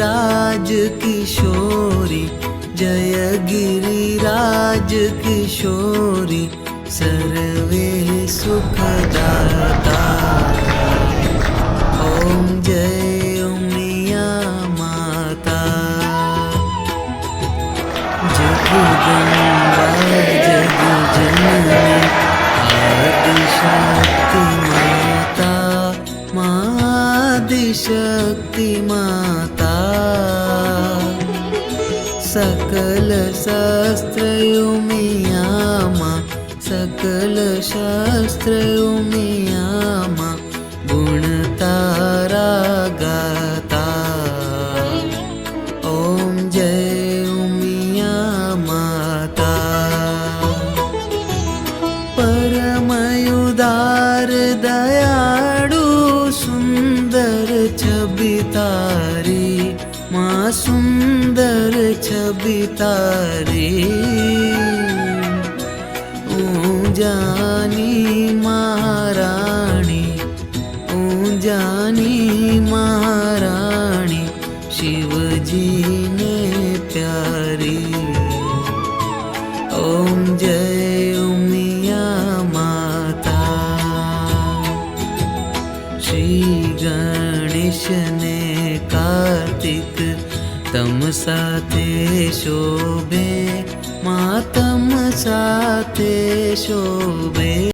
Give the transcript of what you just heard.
राज किशोरी जय गिरिराज किशोरी, सर्वे सुखदाता। ॐ जय उमिया माता। जगदम्बा जगजननी, आदिशक्ति माता मादि शक्ति माता। सकल शास्त्रयुमियामा सकल शास्त्रयुमियामा गुणतारा गाता। ॐ जय उमिया माता। परमयुदार दयाळु सुन्दर छबितारी માં સુંદર છબી તારી ઊંજાની મહારાણી ઊંજાની મહારાણી શિવજીને પ્યારી ઓમ જય ઉમિયા માતા શ્રી ગણેશને तम साथे शोभे मातम साथे शोभे